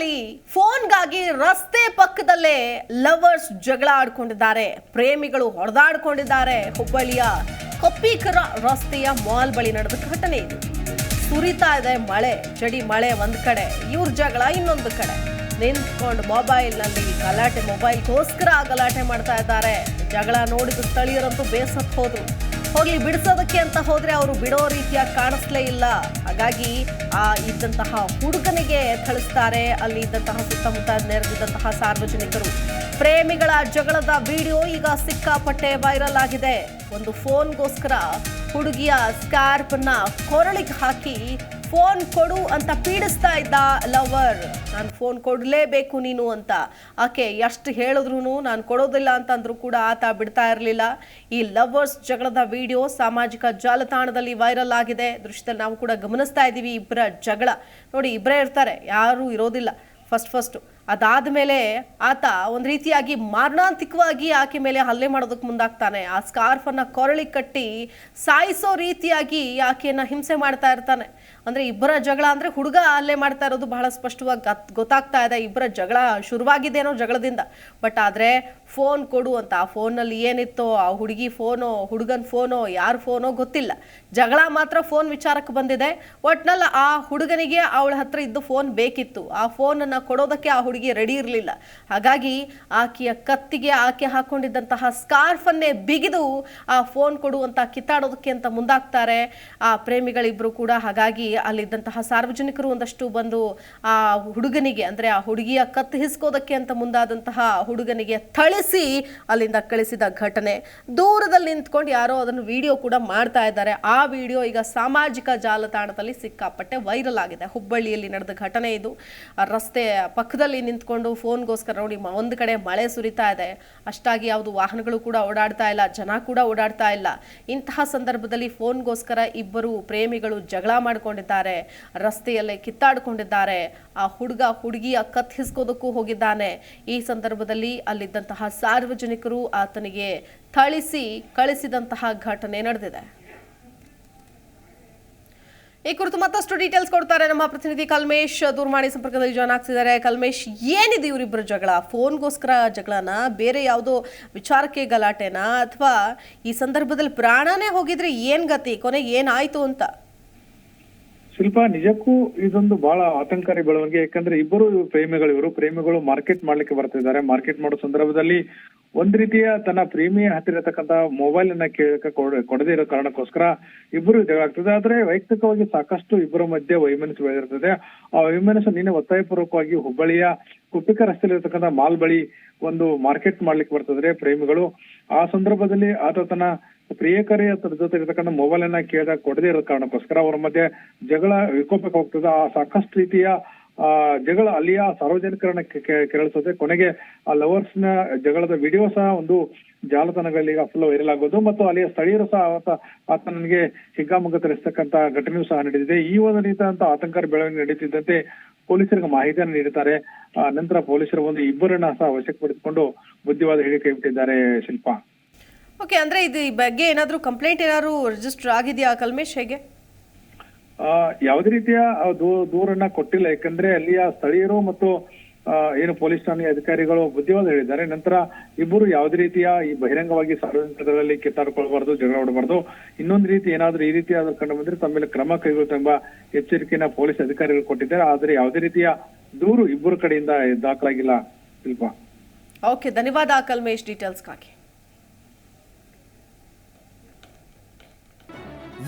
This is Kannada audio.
ಹುಬ್ಬಳ್ಳಿಯಲ್ಲಿ ಫೋನ್ಗಾಗಿ ರಸ್ತೆ ಪಕ್ಕದಲ್ಲೇ ಲವರ್ಸ್ ಜಗಳ ಆಡ್ಕೊಂಡಿದ್ದಾರೆ. ಪ್ರೇಮಿಗಳು ಹೊಡೆದಾಡ್ಕೊಂಡಿದ್ದಾರೆ. ಹುಬ್ಬಳ್ಳಿಯ ಕೊಪ್ಪಿಕರ ರಸ್ತೆಯ ಮಾಲ್ ಬಳಿ ನಡೆದ ಘಟನೆ ಇದು. ಸುರಿತಾ ಇದೆ ಮಳೆ ಚಡಿ ಮಳೆ ಒಂದ್ ಕಡೆ, ಇವ್ರ ಜಗಳ ಇನ್ನೊಂದು ಕಡೆ. ನಿಂತ್ಕೊಂಡು ಮೊಬೈಲ್ನಲ್ಲಿ ಗಲಾಟೆ, ಮೊಬೈಲ್ಗೋಸ್ಕರ ಗಲಾಟೆ ಮಾಡ್ತಾ ಇದ್ದಾರೆ. ಜಗಳ ನೋಡಿದ ಸ್ಥಳೀಯರಂತೂ ಬೇಸತ್ ಹೋದ್ರು. ಹೋಗ್ಲಿ, ಬಿಡಿಸೋದಕ್ಕೆ ಅಂತ ಹೋದ್ರೆ ಅವರು ಬಿಡೋ ರೀತಿಯಾಗಿ ಕಾಣಿಸ್ಲೇ ಇಲ್ಲ. ಹಾಗಾಗಿ ಆ ಇದ್ದಂತಹ ಹುಡುಗನಿಗೆ ಥಳಿಸ್ತಾರೆ. ಅಲ್ಲಿ ಇದ್ದಂತಹ ಸುತ್ತಮುತ್ತ ನೆರೆದಿದ್ದಂತಹ ಸಾರ್ವಜನಿಕರು. ಪ್ರೇಮಿಗಳ ಜಗಳದ ವಿಡಿಯೋ ಈಗ ಸಿಕ್ಕಾಪಟ್ಟೆ ವೈರಲ್ ಆಗಿದೆ. ಒಂದು ಫೋನ್ಗೋಸ್ಕರ ಹುಡುಗಿಯ ಸ್ಕಾರ್ಪ್ನ ಕೊರಳಿಗೆ ಹಾಕಿ ಫೋನ್ ಕೊಡು ಅಂತ ಪೀಡಿಸ್ತಾ ಇದ್ದ ಲವರ್. ನಾನು ಫೋನ್ ಕೊಡಲೇಬೇಕು ನೀನು ಅಂತ. ಆಕೆ ಎಷ್ಟು ಹೇಳಿದ್ರು ನಾನು ಕೊಡೋದಿಲ್ಲ ಅಂತಂದ್ರೂ ಕೂಡ ಆತ ಬಿಡ್ತಾ ಇರಲಿಲ್ಲ. ಈ ಲವರ್ಸ್ ಜಗಳದ ವಿಡಿಯೋ ಸಾಮಾಜಿಕ ಜಾಲತಾಣದಲ್ಲಿ ವೈರಲ್ ಆಗಿದೆ. ದೃಶ್ಯದಲ್ಲಿ ನಾವು ಕೂಡ ಗಮನಿಸ್ತಾ ಇದ್ದೀವಿ ಇಬ್ಬರ ಜಗಳ. ನೋಡಿ ಇಬ್ಬರೇ ಇರ್ತಾರೆ, ಯಾರೂ ಇರೋದಿಲ್ಲ. First, first. ಅದಾದ್ಮೇಲೆ ಆತ ಒಂದು ರೀತಿಯಾಗಿ ಮಾರಣಾಂತಿಕವಾಗಿ ಆಕೆ ಮೇಲೆ ಹಲ್ಲೆ ಮಾಡೋದಕ್ಕೆ ಮುಂದಾಗ್ತಾನೆ. ಆ ಸ್ಕಾರ್ಫನ್ನು ಕೊರಳಿ ಕಟ್ಟಿ ಸಾಯಿಸೋ ರೀತಿಯಾಗಿ ಆಕೆಯನ್ನು ಹಿಂಸೆ ಮಾಡ್ತಾ ಇರ್ತಾನೆ. ಅಂದ್ರೆ ಇಬ್ಬರ ಜಗಳ ಅಂದ್ರೆ ಹುಡುಗ ಅಲ್ಲೇ ಮಾಡ್ತಾ ಇರೋದು ಬಹಳ ಸ್ಪಷ್ಟವಾಗಿ ಗತ್- ಗೊತ್ತಾಗ್ತಾ ಇದೆ, ಇಬ್ಬರ ಜಗಳ ಶುರುವಾಗಿದ್ದೇನೋ ಜಗಳದಿಂದ. ಬಟ್ ಆದ್ರೆ ಫೋನ್ ಕೊಡು ಅಂತ, ಆ ಫೋನಲ್ಲಿ ಏನಿತ್ತೋ, ಆ ಹುಡುಗಿ ಫೋನೋ ಹುಡುಗನ ಫೋನೋ ಯಾರ ಫೋನೋ ಗೊತ್ತಿಲ್ಲ. ಜಗಳ ಮಾತ್ರ ಫೋನ್ ವಿಚಾರಕ್ಕೆ ಬಂದಿದೆ. ಒಟ್ನಲ್ಲಿ ಆ ಹುಡುಗನಿಗೆ ಅವಳ ಹತ್ರ ಇದ್ದು ಫೋನ್ ಬೇಕಿತ್ತು. ಆ ಫೋನನ್ನು ಕೊಡೋದಕ್ಕೆ ಆ ಹುಡುಗಿ ರೆಡಿ ಇರಲಿಲ್ಲ. ಹಾಗಾಗಿ ಆಕೆಯ ಕತ್ತಿಗೆ ಆಕೆ ಹಾಕೊಂಡಿದ್ದಂತಹ ಸ್ಕಾರ್ಫನ್ನೇ ಬಿಗಿದು ಆ ಫೋನ್ ಕೊಡು ಅಂತ ಕಿತ್ತಾಡೋದಕ್ಕೆ ಅಂತ ಮುಂದಾಗ್ತಾರೆ. ಆ ಪ್ರೇಮಿಗಳಿಬ್ರು ಕೂಡ. ಹಾಗಾಗಿ ಅಲ್ಲಿದ್ದಂತಹ ಸಾರ್ವಜನಿಕರು ಒಂದಷ್ಟು ಬಂದು ಆ ಹುಡುಗನಿಗೆ, ಅಂದ್ರೆ ಆ ಹುಡುಗಿಯ ಕತ್ತು ಹಿಸ್ಕೋದಕ್ಕೆ ಅಂತ ಮುಂದಾದಂತಹ ಹುಡುಗನಿಗೆ ಥಳಿಸಿ ಅಲ್ಲಿಂದ ಕಳಿಸಿದ ಘಟನೆ. ದೂರದಲ್ಲಿ ನಿಂತ್ಕೊಂಡು ಯಾರೋ ಅದನ್ನು ವಿಡಿಯೋ ಕೂಡ ಮಾಡ್ತಾ ಇದ್ದಾರೆ. ಆ ವಿಡಿಯೋ ಈಗ ಸಾಮಾಜಿಕ ಜಾಲತಾಣದಲ್ಲಿ ಸಿಕ್ಕಾಪಟ್ಟೆ ವೈರಲ್ ಆಗಿದೆ. ಹುಬ್ಬಳ್ಳಿಯಲ್ಲಿ ನಡೆದ ಘಟನೆ ಇದು. ರಸ್ತೆ ಪಕ್ಕದಲ್ಲಿ ನಿಂತ್ಕೊಂಡು ಫೋನ್ಗೋಸ್ಕರ ನೋಡಿ ಒಂದು ಕಡೆ ಮಳೆ ಸುರಿತಾ ಇದೆ. ಅಷ್ಟಾಗಿ ಯಾವುದು ವಾಹನಗಳು ಕೂಡ ಓಡಾಡ್ತಾ ಇಲ್ಲ, ಜನ ಕೂಡ ಓಡಾಡ್ತಾ ಇಲ್ಲ. ಇಂತಹ ಸಂದರ್ಭದಲ್ಲಿ ಫೋನ್ಗೋಸ್ಕರ ಇಬ್ಬರು ಪ್ರೇಮಿಗಳು ಜಗಳ ಮಾಡ್ಕೊಂಡಿದ್ದಾರೆ. ರಸ್ತೆಯಲ್ಲೇ ಕಿತ್ತಾಡಿಕೊಂಡಿದ್ದಾರೆ. ಆ ಹುಡುಗ, ಹುಡುಗಿಯ ಕತ್ ಹಿಸ್ಕೋದಕ್ಕೂ ಹೋಗಿದ್ದಾನೆ. ಈ ಸಂದರ್ಭದಲ್ಲಿ ಅಲ್ಲಿದ್ದಂತಹ ಸಾರ್ವಜನಿಕರು ಆತನಿಗೆ ಥಳಿಸಿ, ಕಳಿಸಿದಂತಹ ಘಟನೆ ನಡೆದಿದೆ. ಈ ಕುರಿತು ಮತ್ತಷ್ಟು ಡೀಟೇಲ್ಸ್ ಕೊಡ್ತಾರೆ ನಮ್ಮ ಪ್ರತಿನಿಧಿ ಕಲ್ಮೇಶ್ ದೂರವಾಣಿ ಸಂಪರ್ಕದಲ್ಲಿ ಜಾಯ್ನ್ ಆಗ್ತಿದ್ದಾರೆ. ಕಲ್ಮೇಶ್, ಏನಿದೆ ಇವರಿಬ್ಬರ ಜಗಳ? ಫೋನ್ಗೋಸ್ಕರ ಜಗಳನ? ಬೇರೆ ಯಾವುದೋ ವಿಚಾರಕ್ಕೆ ಗಲಾಟೆನಾ? ಅಥವಾ ಈ ಸಂದರ್ಭದಲ್ಲಿ ಪ್ರಾಣನೇ ಹೋಗಿದ್ರೆ ಏನ್ ಗತಿ? ಕೊನೆಗೆ ಏನಾಯ್ತು ಅಂತ? ಶಿಲ್ಪ, ನಿಜಕ್ಕೂ ಇದೊಂದು ಬಹಳ ಆತಂಕಾರಿ ಬೆಳವಣಿಗೆ. ಯಾಕಂದ್ರೆ ಇಬ್ಬರು ಪ್ರೇಮಿಗಳು, ಇವರು ಪ್ರೇಮಿಗಳು ಮಾರ್ಕೆಟ್ ಮಾಡ್ಲಿಕ್ಕೆ ಬರ್ತಿದ್ದಾರೆ. ಮಾರ್ಕೆಟ್ ಮಾಡೋ ಸಂದರ್ಭದಲ್ಲಿ ಒಂದ್ ರೀತಿಯ ತನ್ನ ಪ್ರೇಮಿಯ ಹತ್ತಿರ ಇರತಕ್ಕಂತ ಮೊಬೈಲ್ ಅನ್ನ ಕೇಳಕ್ಕೆ ಕೊಡ- ಕೊಡದೇ ಇರೋ ಕಾರಣಕ್ಕೋಸ್ಕರ ಇಬ್ಬರು ಜಗಳಾಗ್ತದೆ ಆದ್ರೆ ವೈಯಕ್ತಿಕವಾಗಿ ಸಾಕಷ್ಟು ಇಬ್ಬರ ಮಧ್ಯೆ ವೈಮನಸ್ಸು ಬೆಳೆದಿರ್ತದೆ. ಆ ವೈಮನಸ್ಸು ನಿನ್ನೆ ಒತ್ತಾಯಪೂರ್ವಕವಾಗಿ ಹುಬ್ಬಳ್ಳಿಯ ಕುಪ್ಪಿಕ ರಸ್ತೆಯಲ್ಲಿ ಇರತಕ್ಕಂತ ಮಾಲ್ ಬಳಿ ಒಂದು ಮಾರ್ಕೆಟ್ ಮಾಡ್ಲಿಕ್ಕೆ ಬರ್ತದ್ರೆ ಪ್ರೇಮಿಗಳು. ಆ ಸಂದರ್ಭದಲ್ಲಿ ಆತ ತನ್ನ ಪ್ರಿಯಕರಿ ಅದ್ರ ಜೊತೆ ಇರತಕ್ಕಂಥ ಮೊಬೈಲ್ ಅನ್ನ ಕೇಳಿದಾಗ ಕೊಡದೇ ಇರೋ ಕಾರಣಕ್ಕೋಸ್ಕರ ಅವರ ಮಧ್ಯೆ ಜಗಳ ವಿಕೋಪಕ್ಕೆ ಹೋಗ್ತದೆ. ಆ ಸಾಕಷ್ಟು ರೀತಿಯ ಜಗಳ ಅಲ್ಲಿಯ ಸಾರ್ವಜನಿಕರನ್ನ ಕೆರಳಿಸುತ್ತೆ ಕೊನೆಗೆ ಆ ಲವರ್ಸ್ನ ಜಗಳದ ವಿಡಿಯೋ ಸಹ ಒಂದು ಜಾಲತಾಣಗಳಲ್ಲಿ ಈಗ ಫುಲ್ ವೈರಲ್ ಆಗೋದು. ಮತ್ತು ಅಲ್ಲಿಯ ಸ್ಥಳೀಯರು ಸಹ ಆತ ಆತನಿಗೆ ಹಿಗ್ಗಾಮುಗ್ಗ ತರಿಸ್ತಕ್ಕಂತ ಘಟನೆಯೂ ಸಹ ನಡೆದಿದೆ ಈ ಒಂದು ಆತಂಕದ ಆತಂಕಕಾರಿ ಬೆಳವಣಿಗೆ ನಡೆಯುತ್ತಿದ್ದಂತೆ ಪೊಲೀಸರಿಗೆ ಮಾಹಿತಿಯನ್ನು ನೀಡುತ್ತಾರೆ ಆ, ನಂತರ ಪೊಲೀಸರು ಒಂದು ಇಬ್ಬರನ್ನ ಸಹ ವಶಕ್ಕೆ ಪಡೆದುಕೊಂಡು ಬುದ್ಧಿವಾದ ಹೇಳಿಕೆ ಬಿಟ್ಟಿದ್ದಾರೆ ಶಿಲ್ಪಾ. ಓಕೆ ಅಂದ್ರೆ ಇದು ಈ ಬಗ್ಗೆ ಏನಾದರೂ ಕಂಪ್ಲೇಂಟ್ ಏನಾದರೂ ರಿಜಿಸ್ಟರ್ ಆಗಿದೆಯಾ ಕಲ್ಮೇಶ್ ಹೇಗೆ? ಯಾವುದೇ ರೀತಿಯ ದೂರನ್ನ ಕೊಟ್ಟಿಲ್ಲ. ಯಾಕಂದ್ರೆ ಅಲ್ಲಿಯ ಸ್ಥಳೀಯರು ಮತ್ತು ಏನು ಪೊಲೀಸ್ ಠಾಣೆಯ ಅಧಿಕಾರಿಗಳು ಬುದ್ಧಿವಾದ ಹೇಳಿದ್ದಾರೆ. ನಂತರ ಇಬ್ಬರು ಯಾವುದೇ ರೀತಿಯ ಈ ಬಹಿರಂಗವಾಗಿ ಸಾರ್ವಜನಿಕರಲ್ಲಿ ಕಿತ್ತಾಡ್ಕೊಳ್ಬಾರ್ದು ಜಗಳ ಆಡಬಾರ್ದು ಇನ್ನೊಂದು ರೀತಿ ಏನಾದ್ರೂ ಈ ರೀತಿಯಾದ ಕಂಡು ಬಂದ್ರೆ ತಮ್ಮ ಮೇಲೆ ಕ್ರಮ ಕೈಗೊಳ್ಳುತ್ತೆಂಬ ಎಚ್ಚರಿಕೆಯನ್ನ ಪೊಲೀಸ್ ಅಧಿಕಾರಿಗಳು ಕೊಟ್ಟಿದ್ದಾರೆ. ಆದರೆ ಯಾವುದೇ ರೀತಿಯ ದೂರು ಇಬ್ಬರು ಕಡೆಯಿಂದ ದಾಖಲಾಗಿಲ್ಲ ಶಿಲ್ಪ. ಓಕೆ ಧನ್ಯವಾದ ಕಲ್ಮೇಶ್ ಡೀಟೇಲ್ಸ್ಗಾಗಿ